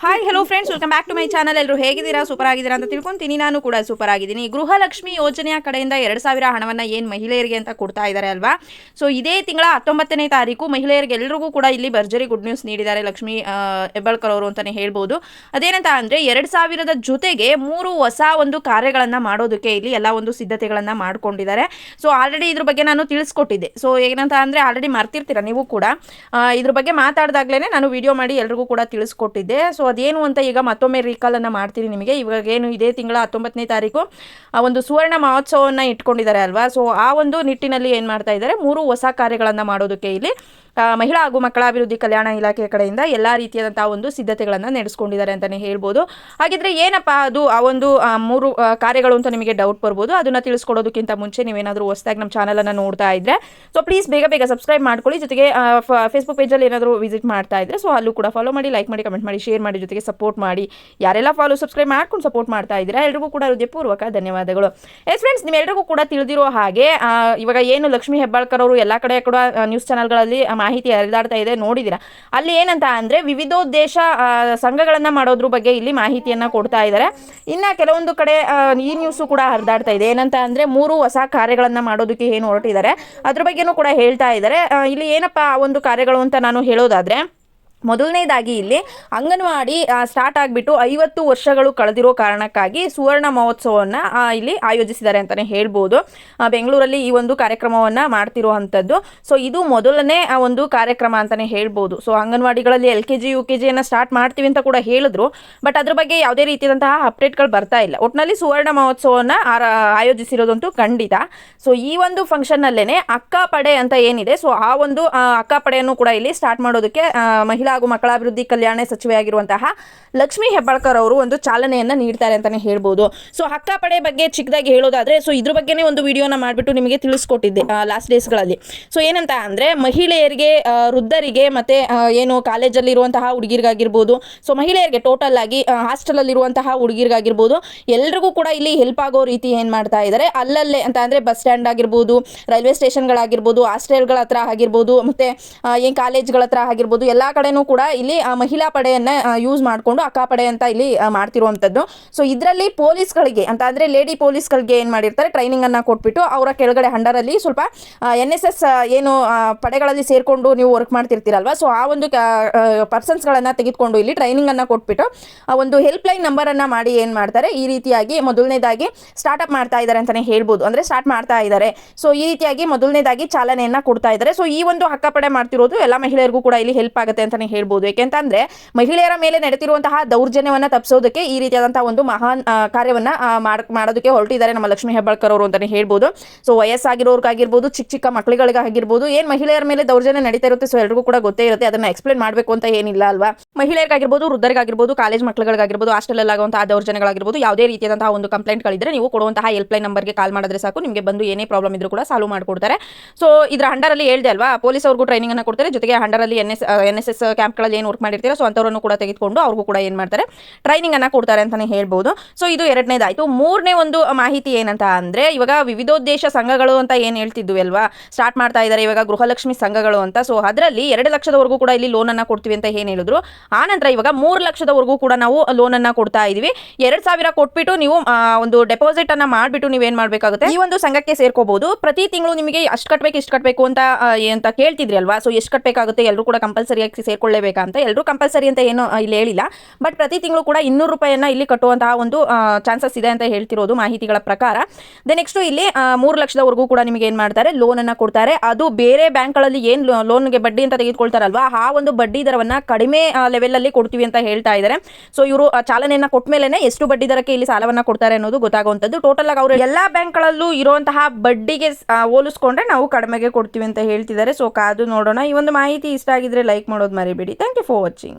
Hi hello friends welcome back to my channel ಎಲ್ಲರೂ ಹೇಗಿದ್ದೀರಾ? Super ಆಗಿದ್ದೀರಾ ಅಂತ ತಿಳ್ಕೊಂತೀನಿ. ನಾನು ಕೂಡ ಸೂಪರ್ ಆಗಿದ್ದೀನಿ ಗೃಹಲಕ್ಷ್ಮಿ ಯೋಜನೆಯ ಕಡೆಯಿಂದ ಎರಡು ಸಾವಿರ ಹಣವನ್ನು ಏನು ಮಹಿಳೆಯರಿಗೆ ಅಂತ ಕೊಡ್ತಾ ಇದ್ದಾರೆ ಅಲ್ವಾ? ಸೊ ಇದೇ ತಿಂಗಳ ಹತ್ತೊಂಬತ್ತನೇ ತಾರೀಕು ಮಹಿಳೆಯರಿಗೆ ಎಲ್ಲರಿಗೂ ಕೂಡ ಇಲ್ಲಿ ಭರ್ಜರಿ ಗುಡ್ ನ್ಯೂಸ್ ನೀಡಿದ್ದಾರೆ ಲಕ್ಷ್ಮಿ ಹೆಬ್ಬಾಳ್ಕರ್ ಅವರು ಅಂತಲೇ ಹೇಳ್ಬೋದು. ಅದೇನಂತ ಅಂದರೆ, ಎರಡು ಸಾವಿರದ ಜೊತೆಗೆ ಮೂರು ಹೊಸ ಒಂದು ಕಾರ್ಯಗಳನ್ನು ಮಾಡೋದಕ್ಕೆ ಇಲ್ಲಿ ಎಲ್ಲ ಒಂದು ಸಿದ್ಧತೆಗಳನ್ನು ಮಾಡ್ಕೊಂಡಿದ್ದಾರೆ. ಸೊ ಆಲ್ರೆಡಿ ಇದ್ರ ಬಗ್ಗೆ ನಾನು ತಿಳಿಸ್ಕೊಟ್ಟಿದ್ದೆ. ಸೊ ಏನಂತ ಅಂದರೆ ಆಲ್ರೆಡಿ ಮರ್ತಿರ್ತೀರ ನೀವು ಕೂಡ? ಇದ್ರ ಬಗ್ಗೆ ಮಾತಾಡಿದಾಗಲೇ ನಾನು ವಿಡಿಯೋ ಮಾಡಿ ಎಲ್ರಿಗೂ ಕೂಡ ತಿಳಿಸ್ಕೊಟ್ಟಿದ್ದೆ. ಸೊ ಅದೇನು ಅಂತ ಈಗ ಮತ್ತೊಮ್ಮೆ ರೀಕಾಲನ್ನು ಮಾಡ್ತೀನಿ ನಿಮಗೆ. ಇವಾಗ ಏನು ಇದೇ ತಿಂಗಳ ಹತ್ತೊಂಬತ್ತನೇ ತಾರೀಕು, ಆ ಒಂದು ಸುವರ್ಣ ಮಹೋತ್ಸವವನ್ನು ಇಟ್ಕೊಂಡಿದ್ದಾರೆ ಅಲ್ವಾ? ಸೊ ಆ ಒಂದು ನಿಟ್ಟಿನಲ್ಲಿ ಏನು ಮಾಡ್ತಾ ಇದ್ದಾರೆ? ಮೂರು ಹೊಸ ಕಾರ್ಯಗಳನ್ನು ಮಾಡೋದಕ್ಕೆ ಇಲ್ಲಿ ಮಹಿಳಾ ಹಾಗೂ ಮಕ್ಕಳ ಅಭಿವೃದ್ಧಿ ಕಲ್ಯಾಣ ಇಲಾಖೆ ಕಡೆಯಿಂದ ಎಲ್ಲ ರೀತಿಯಾದಂತಹ ಒಂದು ಸಿದ್ಧತೆಗಳನ್ನು ನಡೆಸ್ಕೊಂಡಿದ್ದಾರೆ ಅಂತಲೇ ಹೇಳ್ಬೋದು. ಹಾಗಿದ್ರೆ ಏನಪ್ಪ ಅದು, ಆ ಒಂದು ಮೂರು ಕಾರ್ಯಗಳು ಅಂತ ನಿಮಗೆ ಡೌಟ್ ಬರ್ಬೋದು. ಅದನ್ನು ತಿಳಿಸ್ಕೊಡೋದಕ್ಕಿಂತ ಮುಂಚೆ ನೀವೇನಾದರೂ ಹೊಸದಾಗಿ ನಮ್ಮ ಚಾನಲನ್ನು ನೋಡ್ತಾ ಇದ್ರೆ ಸೊ ಪ್ಲೀಸ್ ಬೇಗ ಬೇಗ ಸಬ್ಸ್ಕ್ರೈಬ್ ಮಾಡ್ಕೊಳ್ಳಿ. ಜೊತೆಗೆ ಫೇಸ್ಬುಕ್ ಪೇಜಲ್ಲಿ ಏನಾದರೂ ವಿಸಿಟ್ ಮಾಡ್ತಾ ಇದ್ರೆ ಸೊ ಅಲ್ಲೂ ಕೂಡ ಫಾಲೋ ಮಾಡಿ ಲೈಕ್ ಮಾಡಿ ಕಮೆಂಟ್ ಮಾಡಿ ಶೇರ್ ಮಾಡಿ, ಜೊತೆಗೆ ಸಪೋರ್ಟ್ ಮಾಡಿ. ಯಾರೆಲ್ಲ ಫಾಲೋ ಸಬ್ಸ್ಕ್ರೈಬ್ ಮಾಡ್ಕೊಂಡು ಸಪೋರ್ಟ್ ಮಾಡ್ತಾ ಇದ್ದೀರಾ, ಎಲ್ರಿಗೂ ಕೂಡ ಹೃದಯಪೂರ್ವಕ ಧನ್ಯವಾದಗಳು. ಎಸ್ ಫ್ರೆಂಡ್ಸ್ ನಿಮ್ಮೆಲ್ಲರಿಗೂ ಕೂಡ ತಿಳಿದಿರೋ ಹಾಗೆ ಇವಾಗ ಏನು ಲಕ್ಷ್ಮೀ ಹೆಬ್ಬಾಳ್ಕರ್ ಅವರು ಎಲ್ಲ ಕಡೆ ಕೂಡ ನ್ಯೂಸ್ ಚಾನಲ್ಗಳಲ್ಲಿ ಮಾಹಿತಿ ಹರಿದಾಡ್ತಾ ಇದೆ ನೋಡಿದಿರ ಅಲ್ಲಿ ಏನಂತ ಅಂದರೆ ವಿವಿಧೋದ್ದೇಶ ಸಂಘಗಳನ್ನು ಮಾಡೋದ್ರ ಬಗ್ಗೆ ಇಲ್ಲಿ ಮಾಹಿತಿಯನ್ನ ಕೊಡ್ತಾ ಇದ್ದಾರೆ. ಇನ್ನು ಕೆಲವೊಂದು ಕಡೆ ಈ ನ್ಯೂಸು ಕೂಡ ಹರಿದಾಡ್ತಾ ಇದೆ. ಏನಂತ ಅಂದರೆ ಮೂರು ಹೊಸ ಕಾರ್ಯಗಳನ್ನ ಮಾಡೋದಕ್ಕೆ ಏನು ಹೊರಟಿದ್ದಾರೆ. ಅದ್ರ ಬಗ್ಗೆನೂ ಕೂಡ ಹೇಳ್ತಾ ಇದ್ದಾರೆ. ಇಲ್ಲಿ ಏನಪ್ಪ ಒಂದು ಕಾರ್ಯಗಳು ಅಂತ ನಾನು ಹೇಳೋದಾದರೆ ಮೊದಲನೇದಾಗಿ ಇಲ್ಲಿ ಅಂಗನವಾಡಿ ಸ್ಟಾರ್ಟ್ ಆಗಿಬಿಟ್ಟು ಐವತ್ತು ವರ್ಷಗಳು ಕಳೆದಿರೋ ಕಾರಣಕ್ಕಾಗಿ ಸುವರ್ಣ ಮಹೋತ್ಸವವನ್ನು ಇಲ್ಲಿ ಆಯೋಜಿಸಿದ್ದಾರೆ ಅಂತಲೇ ಹೇಳ್ಬೋದು. ಬೆಂಗಳೂರಲ್ಲಿ ಈ ಒಂದು ಕಾರ್ಯಕ್ರಮವನ್ನು ಮಾಡ್ತಿರುವಂಥದ್ದು. ಸೊ ಇದು ಮೊದಲನೇ ಒಂದು ಕಾರ್ಯಕ್ರಮ ಅಂತಲೇ ಹೇಳ್ಬೋದು. So ಅಂಗನವಾಡಿಗಳಲ್ಲಿ L K G U K ಜಿಯನ್ನು start ಮಾಡ್ತೀವಿ ಅಂತ ಕೂಡ ಹೇಳಿದ್ರು. ಬಟ್ ಅದ್ರ ಬಗ್ಗೆ ಯಾವುದೇ ರೀತಿಯಾದಂತಹ ಅಪ್ಡೇಟ್ಗಳು ಬರ್ತಾ ಇಲ್ಲ. ಒಟ್ಟಿನಲ್ಲಿ ಸುವರ್ಣ ಮಹೋತ್ಸವವನ್ನು ಆಯೋಜಿಸಿರೋದಂತೂ ಖಂಡಿತ. ಸೊ ಈ ಒಂದು ಫಂಕ್ಷನ್ನಲ್ಲೇ ಅಕ್ಕ ಪಡೆ ಅಂತ ಏನಿದೆ. ಸೊ ಆ ಒಂದು ಆ, ಅಕ್ಕ ಪಡೆಯನ್ನು ಕೂಡ ಇಲ್ಲಿ ಸ್ಟಾರ್ಟ್ ಮಾಡೋದಕ್ಕೆ ಆ, ಮಹಿಳಾ ಹಾಗೂ ಮಕ್ಕಳಾಭಿವೃದ್ಧಿ ಕಲ್ಯಾಣ ಸಚಿವೆಯಾಗಿರುವಂತಹ ಲಕ್ಷ್ಮೀ ಹೆಬ್ಬಾಳ್ಕರ್ ಅವರು ಒಂದು ಚಾಲನೆಯನ್ನ ನೀಡ್ತಾರೆ ಅಂತಾನೆ ಹೇಳ್ಬೋದು. ಸೊ ಹಕ್ಕ ಪಡೆ ಬಗ್ಗೆ ಚಿಕ್ಕದಾಗಿ ಹೇಳೋದಾದ್ರೆ ಸೊ ಇದ್ರ ಬಗ್ಗೆನೇ ಒಂದು ವಿಡಿಯೋನ ಮಾಡಿಬಿಟ್ಟು ನಿಮಗೆ ತಿಳಿಸ್ಕೊಟ್ಟಿದ್ದೆ ಲಾಸ್ಟ್ ಡೇಸ್ಗಳಲ್ಲಿ ಸೊ ಏನಂತ ಅಂದ್ರೆ, ಮಹಿಳೆಯರಿಗೆ ವೃದ್ಧರಿಗೆ ಮತ್ತೆ ಏನು ಕಾಲೇಜಲ್ಲಿ ಇರುವಂತಹ ಹುಡುಗಿರಿಗಾಗಿರ್ಬೋದು ಸೊ ಮಹಿಳೆಯರಿಗೆ ಟೋಟಲ್ ಆಗಿ ಹಾಸ್ಟೆಲಲ್ಲಿ ಇರುವಂತಹ ಹುಡುಗಿರಿಗಾಗಿರ್ಬೋದು, ಎಲ್ರಿಗೂ ಕೂಡ ಇಲ್ಲಿ ಹೆಲ್ಪ್ ಆಗೋ ರೀತಿ ಏನು ಮಾಡ್ತಾ ಇದ್ದಾರೆ ಅಲ್ಲಲ್ಲೇ ಅಂತ ಅಂದರೆ ಬಸ್ ಸ್ಟ್ಯಾಂಡ್ ಆಗಿರ್ಬೋದು ರೈಲ್ವೆ ಸ್ಟೇಷನ್ಗಳಾಗಿರ್ಬೋದು ಹಾಸ್ಟೆಲ್ಗಳ ಹತ್ರ ಆಗಿರ್ಬೋದು, ಮತ್ತು ಏನು ಕಾಲೇಜ್ಗಳ ಹತ್ರ ಆಗಿರ್ಬೋದು, ಎಲ್ಲ ಕಡೆನೂ ಕೂಡ ಇಲ್ಲಿ ಮಹಿಳಾ ಪಡೆಯನ್ನ ಯೂಸ್ ಮಾಡಿಕೊಂಡು ಅಕ್ಕ ಪಡೆ ಅಂತ ಇಲ್ಲಿ ಮಾಡ್ತಿರುವಂಥದ್ದು ಸೊ ಇದರಲ್ಲಿ ಪೊಲೀಸ್ಗಳಿಗೆ ಅಂತ ಅಂದರೆ ಲೇಡಿ ಪೊಲೀಸ್ಗಳಿಗೆ ಏನು ಮಾಡಿರ್ತಾರೆ ಟ್ರೈನಿಂಗನ್ನು ಕೊಟ್ಬಿಟ್ಟು ಅವರ ಕೆಳಗಡೆ ಹಂಡರಲ್ಲಿ ಸ್ವಲ್ಪ ಎನ್ ಎಸ್ ಎಸ್ ಏನು ಪಡೆಗಳಲ್ಲಿ ಸೇರಿಕೊಂಡು ನೀವು ವರ್ಕ್ ಮಾಡ್ತಿರ್ತೀರಲ್ವ? ಸೊ ಆ ಒಂದು ಪರ್ಸನ್ಸ್ಗಳನ್ನು ತೆಗೆದುಕೊಂಡು ಇಲ್ಲಿ ಟ್ರೈನಿಂಗನ್ನು ಕೊಟ್ಬಿಟ್ಟು ಒಂದು ಹೆಲ್ಪ್ ಲೈನ್ ನಂಬರನ್ನು ಮಾಡಿ ಏನು ಮಾಡ್ತಾರೆ, ಈ ರೀತಿಯಾಗಿ ಮೊದಲನೇದಾಗಿ ಸ್ಟಾರ್ಟ್ಅಪ್ ಮಾಡ್ತಾ ಇದ್ದಾರೆ ಅಂತಲೇ ಹೇಳ್ಬೋದು. ಅಂದರೆ ಸ್ಟಾರ್ಟ್ ಮಾಡ್ತಾ ಇದ್ದಾರೆ ಸೊ ಈ ರೀತಿಯಾಗಿ ಮೊದಲನೇದಾಗಿ ಚಾಲನೆಯನ್ನು ಕೊಡ್ತಾ ಇದ್ದಾರೆ ಸೊ ಈ ಒಂದು ಹಕ್ಕಪಡೆ ಮಾಡ್ತಿರೋದು ಎಲ್ಲ ಮಹಿಳೆಯರಿಗೂ ಕೂಡ ಇಲ್ಲಿ ಹೆಲ್ಪ್ ಆಗುತ್ತೆ ಅಂತಲೇ ಹೇಳ್ಬೋದು. ಯಾಕೆಂತಂದ್ರೆ, ಮಹಿಳೆಯರ ಮೇಲೆ ನಡೆತಿರುವಂತಹ ದೌರ್ಜನ್ಯವನ್ನು ತಪ್ಪಿಸೋದಕ್ಕೆ ಈ ರೀತಿಯಾದಂತಹ ಒಂದು ಮಹಾನ್ ಕಾರ್ಯವನ್ನ ಮಾಡೋದಕ್ಕೆ ಹೊರಟಿದ್ದಾರೆ ನಮ್ಮ ಲಕ್ಷ್ಮೀ ಹೆಬ್ಬಾಳ್ಕರ್ ಅವರು ಅಂತಲೇ ಹೇಳ್ಬೋದು. ಸೊ, ವಯಸ್ಸಾಗಿರೋರ್ಗಾಗಿರ್ಬೋದು, ಚಿಕ್ಕ ಚಿಕ್ಕ ಮಕ್ಕಳುಗಳಿಗಾಗಿರ್ಬೋದು, ಏನು ಮಹಿಳೆಯರ ಮೇಲೆ ದೌರ್ಜನ್ಯ ನಡೀತಾ ಇರುತ್ತೆ, ಸೊ, ಎಲ್ರಿಗೂ ಕೂಡ ಗೊತ್ತೇ ಇರುತ್ತೆ. ಅದನ್ನ ಎಕ್ಸ್ಪ್ಲೇನ್ ಮಾಡಬೇಕು ಅಂತ ಏನಿಲ್ಲ ಅಲ್ವಾ? ಮಹಿಳೆಯರಿಗಾಗಿರ್ಬೋದು, ವೃದ್ಧರಿಗಾಗಿರ್ಬೋದು, ಕಾಲೇಜ್ ಮಕ್ಕಳುಗಳಿಗಾಗಿರ್ಬೋದು ಹಾಸ್ಟೆಲ್ ಆಗುವಂತಹ ದೌರ್ಜನ್ಯಗಳಾಗಿರ್ಬೋದು ಯಾವುದೇ ರೀತಿಯಾದಂತಹ ಒಂದು ಕಂಪ್ಲೇಂಟ್ಗಳಿದ್ರೆ ನೀವು ಕೊಡುವಂತಹ ಹೆಲ್ಪ್ ಲೈನ್ ನಂಬರ್ಗೆ ಕಾಲ್ ಮಾಡಿದ್ರೆ ಸಾಕು. ನಿಮಗೆ ಬಂದು ಏನೇ ಪ್ರಾಬ್ಲಮ್ ಇದ್ರೂ ಕೂಡ ಸಾಲ್ವ್ ಮಾಡಿಕೊಡ್ತಾರೆ. ಸೊ ಇದರ ಅಂಡರಲ್ಲಿ ಹೇಳ್ದೆ ಅಲ್ವಾ ಪೊಲೀಸ್ ಅವ್ರಿಗೂ ಟ್ರೈನಿಂಗ್ ಅನ್ನು ಕೊಡ್ತಾರೆ. ಜೊತೆಗೆ ಅಂಡರಲ್ಲಿ N S N S S ಕ್ಯಾಂಪ್ಗಳಲ್ಲಿ ಏನು ವರ್ಕ್ ಮಾಡಿರ್ತೀರ ಸೊ ಅಂಥವ್ರನ್ನು ಕೂಡ ತೆಗೆದುಕೊಂಡು ಅವ್ರಿಗೂ ಕೂಡ ಏನು ಮಾಡ್ತಾರೆ ಟ್ರೈನಿಂಗ್ ಅನ್ನು ಕೊಡ್ತಾರೆ ಅಂತಾನೆ ಹೇಳ್ಬೋದು. ಸೊ ಇದು ಎರಡನೇದಾಯಿತು. ಮೂರನೇ ಒಂದು ಮಾಹಿತಿ ಏನಂತ ಅಂದ್ರೆ, ಇವಾಗ ವಿವಿಧೋದ್ದೇಶ ಸಂಘಗಳು ಅಂತ ಏನು ಹೇಳ್ತಿದ್ವಿ ಅಲ್ವಾ ಸ್ಟಾರ್ಟ್ ಮಾಡ್ತಾ ಇದ್ದಾರೆ ಇವಾಗ ಗೃಹಲಕ್ಷ್ಮಿ ಸಂಘಗಳು ಅಂತ. ಸೊ ಅದರಲ್ಲಿ ಎರಡು ಲಕ್ಷದವರೆಗೂ ಕೂಡ ಇಲ್ಲಿ ಲೋನ್ ಅನ್ನ ಕೊಡ್ತೀವಿ ಅಂತ ಏನು ಹೇಳಿದ್ರು. ಆ ನಂತರ ಇವಾಗ ಮೂರು ಲಕ್ಷದವರೆಗೂ ಕೂಡ ನಾವು ಲೋನನ್ನು ಕೊಡ್ತಾ ಇದೀವಿ. ಎರಡ್ ಸಾವಿರ ಕೊಟ್ಬಿಟ್ಟು ನೀವು ಒಂದು ಡೆಪಾಸಿಟ್ ಅನ್ನ ಮಾಡ್ಬಿಟ್ಟು ನೀವೇನ್ ಮಾಡ್ಬೇಕಾಗುತ್ತೆ? ಈ ಒಂದು ಸಂಘಕ್ಕೆ ಸೇರ್ಕೋಬಹುದು ಪ್ರತಿ ತಿಂಗಳು ನಿಮಗೆ ಅಷ್ಟು ಕಟ್ಟಬೇಕು ಇಷ್ಟು ಕಟ್ಟಬೇಕು ಅಂತ ಅಂತ ಕೇಳ್ತಿದ್ರಿ ಅಲ್ವಾ? ಸೊ ಎಷ್ಟು ಕಟ್ಟಬೇಕಾಗುತ್ತೆ ಎಲ್ಲರೂ ಕೂಡ ಕಂಪಲ್ಸರಿಯಾಗಿ ಸೇರ್ಕೊಳ್ಳೇಬೇಕಂತ ಎಲ್ಲರೂ ಕಂಪಲ್ಸರಿ ಅಂತ ಏನು ಇಲ್ಲಿ ಹೇಳಿಲ್ಲ. ಬಟ್ ಪ್ರತಿ ತಿಂಗಳು ಕೂಡ ಇನ್ನೂರು ರೂಪಾಯಿಯನ್ನ ಇಲ್ಲಿ ಕಟ್ಟುವಂತಹ ಒಂದು ಚಾನ್ಸಸ್ ಇದೆ ಅಂತ ಹೇಳ್ತಿರೋದು ಮಾಹಿತಿಗಳ ಪ್ರಕಾರ. ದೆ ನೆಕ್ಸ್ಟ್ ಇಲ್ಲಿ ಮೂರು ಲಕ್ಷದವರೆಗೂ ಕೂಡ ನಿಮಗೆ ಏನು ಮಾಡ್ತಾರೆ? ಲೋನನ್ನು ಕೊಡ್ತಾರೆ. ಅದು ಬೇರೆ ಬ್ಯಾಂಕ್ಗಳಲ್ಲಿ ಏನು ಲೋನ್ಗೆ ಬಡ್ಡಿ ಅಂತ ತೆಗೆದುಕೊಳ್ತಾರಲ್ವಾ? ಆ ಒಂದು ಬಡ್ಡಿ ದರವನ್ನ ಕಡಿಮೆ ಲೆವೆಲ್ ಅಲ್ಲಿ ಕೊಡ್ತೀವಿ ಅಂತ ಹೇಳ್ತಾ ಇದ್ದಾರೆ ಸೊ ಇವರು ಚಾಲನೆಯನ್ನ ಕೊಟ್ಟ ಮೇಲೆ ಎಷ್ಟು ಬಡ್ಡಿ ದರಕ್ಕೆ ಇಲ್ಲಿ ಸಾಲವನ್ನ ಕೊಡ್ತಾರೆ ಅನ್ನೋದು ಗೊತ್ತಾಗುವಂಥದ್ದು. ಟೋಟಲ್ ಆಗಿ ಅವರು ಎಲ್ಲಾ ಬ್ಯಾಂಕ್ಗಳಲ್ಲೂ ಇರುವಂತಹ ಬಡ್ಡಿಗೆ ಹೋಲಿಸ್ಕೊಂಡ್ರೆ ನಾವು ಕಡಿಮೆಗೆ ಕೊಡ್ತೀವಿ ಅಂತ ಹೇಳ್ತಿದ್ದಾರೆ. ಸೊ ಕಾದು ನೋಡೋಣ. ಈ ಒಂದು ಮಾಹಿತಿ ಇಷ್ಟ ಆಗಿದ್ರೆ ಲೈಕ್ ಮಾಡೋದು ಮರಿಬೇಡಿ. Thank you for watching